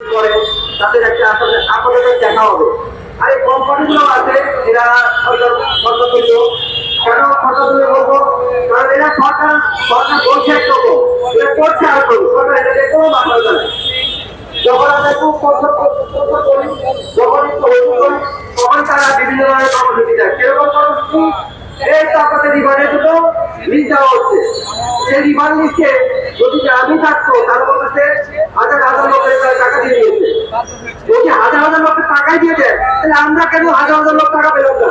করে, তাদের একটা আসলে আপাতত দেখা হবে। আর এই কোম্পানিগুলো আছে, এরা সরকার সরকার তৈরি কেন সরকার তৈরি বলব? কারণ এরা সরকার সরকার বলছে একরকম এরা করছে আর সরকার এটাকে কোনো মাথা দেয়। যখন আমরা খুব কষ্ট করি যখন একটু তখন তারা বিভিন্ন ধরনের কর্মসূচি দেয়। কীরকম কর্মসূচি? এই তো আপনাদের রিমান্ডের জন্য নিয়ে যাওয়া হচ্ছে। সেই রিমান্ড লিস্টে যদি আমি থাকতো, তার মধ্যে হাজার হাজার লোকের টাকা দিয়ে দিয়েছে। যদি হাজার হাজার লোকের টাকাই দিয়ে দেয়, তাহলে আমরা কেন হাজার হাজার লোক টাকা পেলাম না?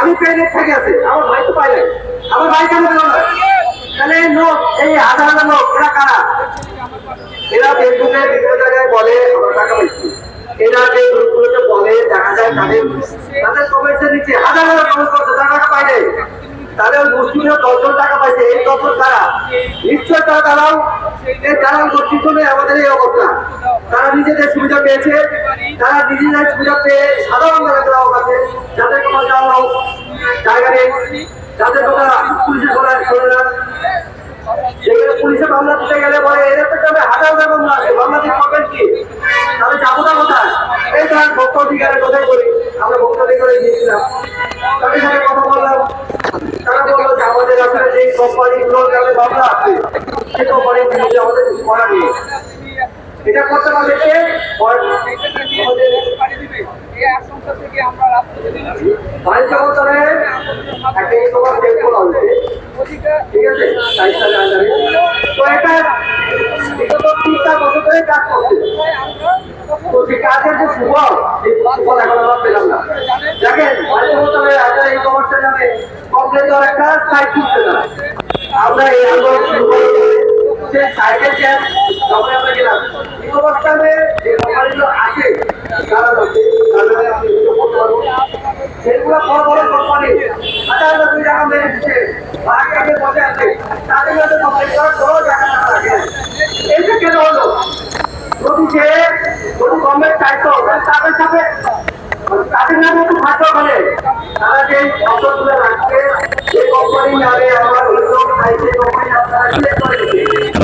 আমি পেয়ে থেকে আছে, আমার ভাই তো পাই নাই আমার ভাই কেন পেলাম না তাহলে এই লোক এই হাজার হাজার লোক এরা কারা এরা ফেসবুকে বিভিন্ন জায়গায় বলে আমরা টাকা পাইছি এরা যে গ্রুপগুলোতে বলে দেখা যায় তাদের তাদের কমেন্টসের নিচে হাজার হাজার কমেন্ট করছে তারা টাকা পায় নাই তাহলে ওই মুসলিমরা দশজন টাকা এই তারা। নিশ্চয় তারা তারাও এই দালাল জন্য আমাদের এই অবস্থা। তারা নিজেদের সুবিধা পেয়েছে। তারা নিজেদের সুবিধা পেয়ে সাধারণ মানুষের আছে। যাদের কোনো যাওয়া হোক, জায়গা নেই। যাদের কথা পুলিশের শোনা শোনে না। যেখানে পুলিশে মামলা দিতে গেলে বলে এদের তো হাজার হাজার মামলা আছে। মামলা দিয়ে পাবেন কি? তাহলে যাব না কোথায়? এই ধরেন ভক্ত অধিকারের কথাই করি আমরা ভক্ত অধিকারে গিয়েছিলাম তাদের সাথে কথা বললাম তারা বলল যে আমাদের আসলে যে কোম্পানিগুলো যাবে মামলা আছে সেই কোম্পানির বিরুদ্ধে আমাদের কিছু করার নেই এটা করতে পারলে কে আমাদের বাণিজ্য মন্ত্রণালয়ে একটা এই তোমার চেক করা হয়েছে। ঠিক আছে? তো এটা দেখেন কমপ্লেন একটা সাইট খুলছে না আমরা এই আন্দোলন শুরু করে সে সাইকেল ক্যাম্প যখন আমরা গেলাম। এই অবস্থানে যে কোম্পানিগুলো আছে তারা সেগুলো বড় বড় কোম্পানি, হাজার হাজার দুই টাকা মেরে দিচ্ছে। আগে বসে আছে। তাদের মধ্যে কোম্পানি করার কোনো টাকা না লাগে। এইটা কেন হলো? যদি সে, যদি গভর্নমেন্ট চাইতো তাদের সাথে তাদের নামে একটু থাকতে পারে তারা যে সম্পদগুলো রাখছে, যে কোম্পানির নামে আমার খাইছে কোম্পানি আপনারা করে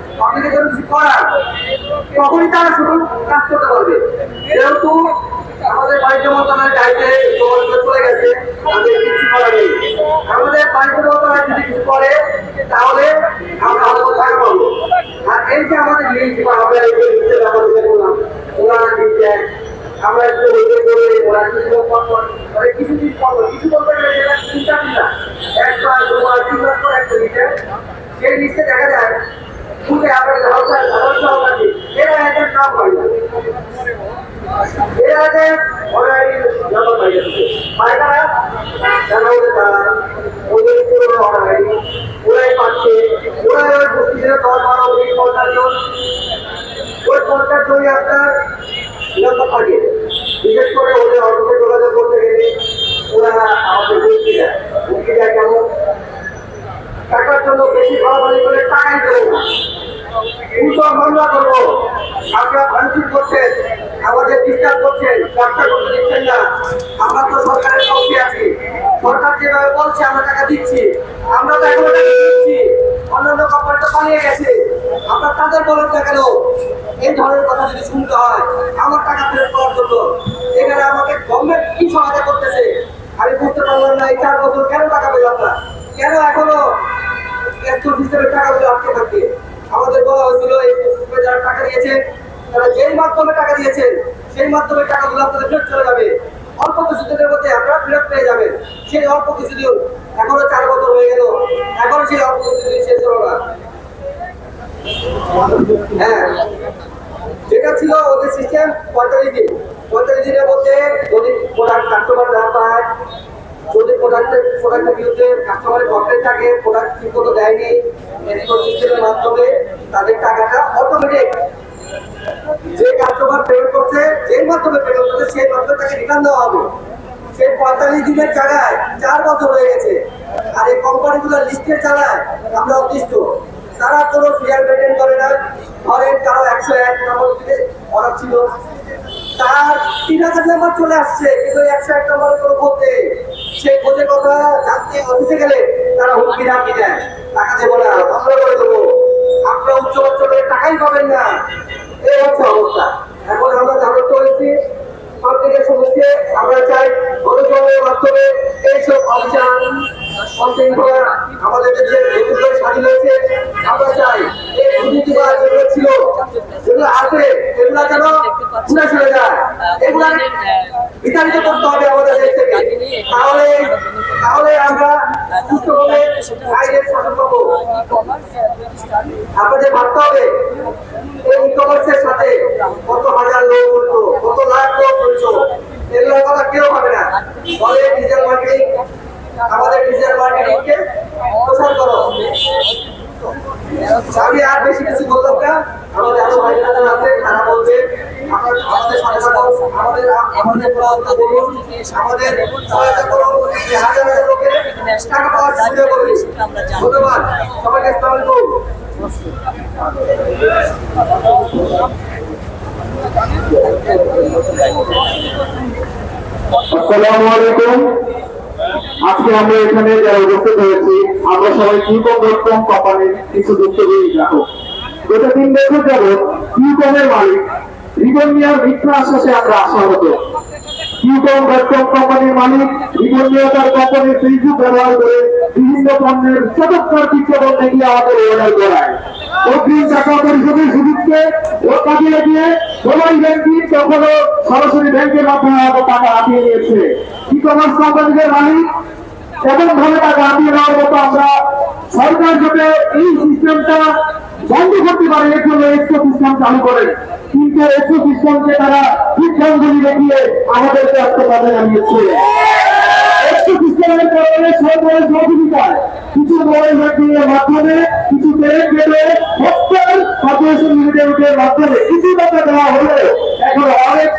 আপনাকে কোনো কিছু করার? তখনই তারা শুধু কাজ করতে পারবে। যেহেতু আমাদের বাণিজ্য মন্ত্রণালয়ের দায়িত্বে চলে গেছে কিছু করার নেই। আমাদের বাণিজ্য মন্ত্রণালয় যদি কিছু করে, তাহলে আমরা হয়তো টাকা পাবো আর এই যে আমাদের লিঙ্ক বা আমরা এই লিঙ্কের ব্যাপারে বললাম ওরা দিচ্ছে আমরা একটু ওইটা করে ওরা কিছু মানে কিছু দিন পর, কিছু বলতে গেলে সেটা চিন্তা দিন না একবার, দুবার, তিনবার করে একটা লিখে সেই লিস্টে দেখা যায় খুঁজে আমরা হালকা হালকা হালকা এরা এদের নাম পাই না এরা এদের অলরেডি নাম্বার পাই যাচ্ছে পায় তারা জানা ওদের তারা ওদের পুরো অলরেডি ওরাই পাচ্ছে ওরা ওই বস্তিতে দশ বারো ওই পঞ্চাশ জন ওই পঞ্চাশ জনই আপনার নিরাপদ থাকে বিশেষ করে ওদের অর্থে যোগাযোগ করতে গেলে ওরা আমাদের হুমকি দেয় হুমকি দেয় কেমন টাকার জন্য বেশি ভাড়াবাড়ি করে টাকাই দেবো না করছেন, আমাদের ডিস্টার্ব করছেন দিচ্ছেন না। আমরা তো সরকারের আছি। সরকার যেভাবে বলছে, আমরা টাকা দিচ্ছি। আমরা এখনও টাকা দিচ্ছি। অন্যান্য কোম্পানি পালিয়ে গেছে। আমরা তাদের বলেন না এই ধরনের কথা শুনতে হয়, আমার টাকা ফেরত এখানে আমাকে গভর্নমেন্ট কি সহায়তা করতেছে? আমি বুঝতে পারলাম না চার বছর কেন টাকা পেলাম না? কেন এখনও সিস্টেমের টাকাগুলো আটকে থাকে? আমাদের বলা হয়েছিল এই সিস্টেমে যারা টাকা দিয়েছেন তারা যেই মাধ্যমে টাকা দিয়েছেন সেই মাধ্যমে টাকাগুলো আপনাদের ফেরত চলে যাবে। অল্প কিছু দিনের মধ্যে আপনারা ফেরত পেয়ে যাবেন। সেই অল্প কিছু দিন, এখনও চার বছর হয়ে গেল, এখনও সেই অল্প কিছুদিন শেষ হলো না। হ্যাঁ। যেটা ছিল ওদের সিস্টেম পঁয়তাল্লিশ দিন। পঁয়তাল্লিশ দিনের মধ্যে যদি প্রোডাক্ট কাস্টমার না পায়, যদি প্রোডাক্টের প্রোডাক্টের বিরুদ্ধে কাস্টমারের কমপ্লেন থাকে প্রোডাক্ট ঠিক মতো দেয়নি সিস্টেমের মাধ্যমে তাদের টাকাটা অটোমেটিক যে কাস্টমার পেমেন্ট করছে যেই মাধ্যমে পেমেন্ট করছে, সেই মাধ্যমে তাকে রিটার্ন দেওয়া হবে। সেই পঁয়তাল্লিশ দিনের জায়গায় চার বছর হয়ে গেছে। আর এই কোম্পানিগুলো লিস্টের জায়গায় আমরা অতিষ্ঠ। তারা কোনো ফিয়ার মেনটেন করে না। ধরেন কারও একশো এক নম্বর দিকে অর্ডার ছিল। তার তিন হাজার নাম্বার চলে আসছে, কিন্তু একশো এক নম্বরের কোনো খোঁজ সেই খোঁজের কথা জানতে অফিসে গেলে তারা হুমকি ধামকি দেয়। টাকা দেবো না, বন্ধ করে দেবো। আপনারা উচ্চ অঞ্চলের টাকাই পাবেন না। এই হচ্ছে অবস্থা। এখন আমরা করেছি সব থেকে সমস্যা আমরা চাই গণতন্ত্রের মাধ্যমে এইসব অভিযান আমাদের করে স্বাধীন হয়েছে। আমরা চাই যেগুলো আছে এগুলা যেন ঘুরে সরে করতে হবে আমাদের তাহলে আমরা সুস্থভাবে ভাবতে হবে এই সাথে কত হাজার লোক উঠল কত লাখ লোক উঠল এগুলোর কথা কেউ ভাবে না বলে ডিজিটাল মার্কেটিং আমাদের ডিজিটাল মার্কেটিংকে প্রসার করো। আমি আর বেশি কিছু বললাম না। আমাদের আরও আছে, তারা বলবে আমাদের হাজার আসসালামু আসসালামু আলাইকুম। আজকে আমরা এখানে যারা উপস্থিত হয়েছি আমরা সবাই কিউকম ডট কম কোম্পানির কিছু দপ্তরি রাখো গত তিন বছর যাবৎ কিউকমের মালিক, রিবন মিথ্যা আশ্বাসে আমরা আশাহত। কিউকম ডট কম কোম্পানির মালিক, রিবন তার কোম্পানির ফেসবুক ব্যবহার করে বিভিন্ন পণ্যের চমৎকার বিজ্ঞাপন দেখিয়ে আমাদের অর্ডার করায়। অগ্রিম টাকা পরিশোধের সুযোগকে ও কাটিয়ে দিয়ে মোবাইল ব্যাংকিং কখনো সরাসরি ব্যাংকের মাধ্যমে টাকা হাতিয়ে নিয়েছে। ই কমার্স কোম্পানিদের মালিক এমন ভাবে টাকা হাতিয়ে নেওয়ার মতো আমরা সরকার যাতে এই সিস্টেমটা বন্ধ করতে পারে, এর জন্য এক্সো সিস্টেম চালু করেন কিন্তু এক্সো সিস্টেমকে তারা বিজ্ঞানগুলি দেখিয়ে আমাদেরকে জানিয়েছে। একটু সিস্টেমের কারণে সরকারের কিছু মোবাইল মাধ্যমে, কিছু মাধ্যমে কিছু টাকা দেওয়া হলে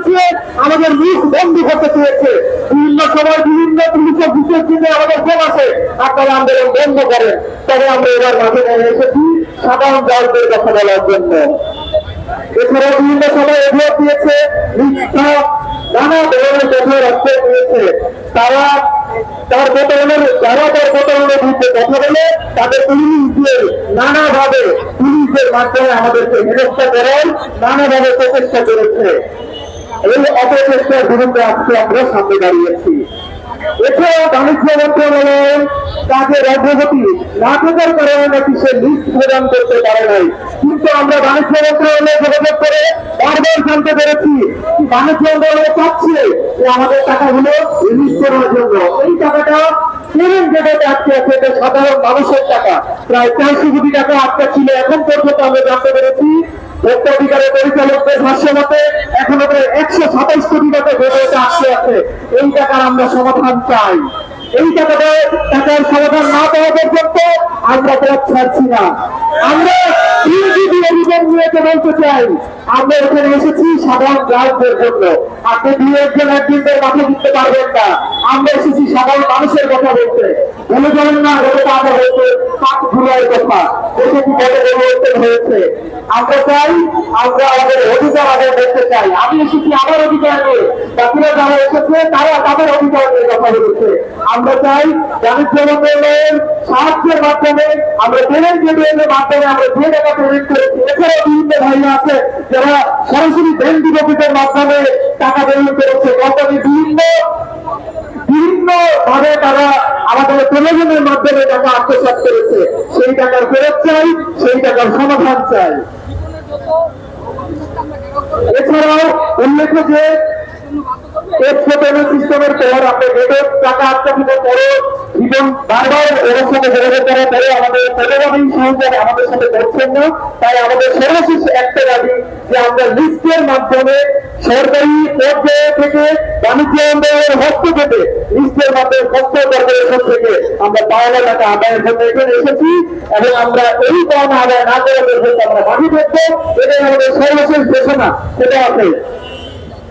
করেছে, আমাদের মুখ বন্ধ করতে চেয়েছে। বিভিন্ন সময় বিভিন্ন পুলিশের বিশেষ দিনে আমাদের ফোন আছে আপনারা আন্দোলন বন্ধ করেন। তবে আমরা এবার মাঝে নেমে এসেছি সাধারণ গ্রাহকদের কথা বলার জন্য। এছাড়া বিভিন্ন সময় অভিযোগ দিয়েছে নানা ধরনের কথা রাখতে দিয়েছে তারা তার প্রতারণের, যারা তার প্রতারণের বিরুদ্ধে কথা বলে, তাদের পুলিশ দিয়ে নানাভাবে পুলিশের মাধ্যমে আমাদেরকে হেনস্থা করার নানাভাবে প্রচেষ্টা করেছে। এই অপচেষ্টার বিরুদ্ধে আজকে আমরা সামনে দাঁড়িয়েছি। এছাড়াও বাণিজ্য মন্ত্রণালয় কাজের অগ্রগতি না থাকার কারণে নাকি সে লিস্ট প্রদান করতে পারে নাই। কিন্তু আমরা বাণিজ্য মন্ত্রণালয়ে যোগাযোগ করে বারবার জানতে পেরেছি বাণিজ্য মন্ত্রণালয় চাচ্ছে যে আমাদের টাকাগুলো রিলিজ করার জন্য। এই টাকাটা কেন যেটাতে আটকে আছে এটা সাধারণ মানুষের টাকা। প্রায় চারশো কোটি টাকা আটকা ছিল। এখন পর্যন্ত আমরা জানতে পেরেছি একশো সাতাইশ কোটি এই টাকার আমরা সমাধান চাই। না আমরা এখানে এসেছি সাধারণ গ্রাহকদের জন্য। আপনি দুই একজন একদিনদের মাথা না। আমরা এসেছি সাধারণ মানুষের কথা বলতে। বলে যাবেন না বলে কথা বলতে পাক ঘুরার কথা। দেশে কি বড় পরিবর্তন হয়েছে? আমরা চাই, আমরা আমাদের অধিকার আদায় করতে চাই। আমি এসেছি আমার অধিকার নিয়ে। বাকিরা যারা এসেছে, তারা তাদের সরাসরি ব্যাংক ডিপোজিটের মাধ্যমে টাকা পেমেন্ট করেছে। কোম্পানি বিভিন্ন বিভিন্ন ভাবে তারা আমাদের প্রয়োজনের মাধ্যমে টাকা আত্মসাত করেছে। সেই টাকার ফেরত চাই সেই টাকার সমাধান চাই। এছাড়াও উল্লেখ্য যে একশো পেমেন্ট সিস্টেমের পর আপনি মাধ্যমে সরকারি পর্যায়ে থেকে বাণিজ্য উন্নয়নের হস্তক্ষেপে লিস্টের মাধ্যমে খরচ কর্পোরেশন থেকে আমরা পাওনা টাকা আদায়ের জন্য এখানে এসেছি এবং আমরা এই পাওনা আদায় না করে আমরা বাকি থাকব এটাই আমাদের সর্বশেষ ঘোষণা। সেটা আছে।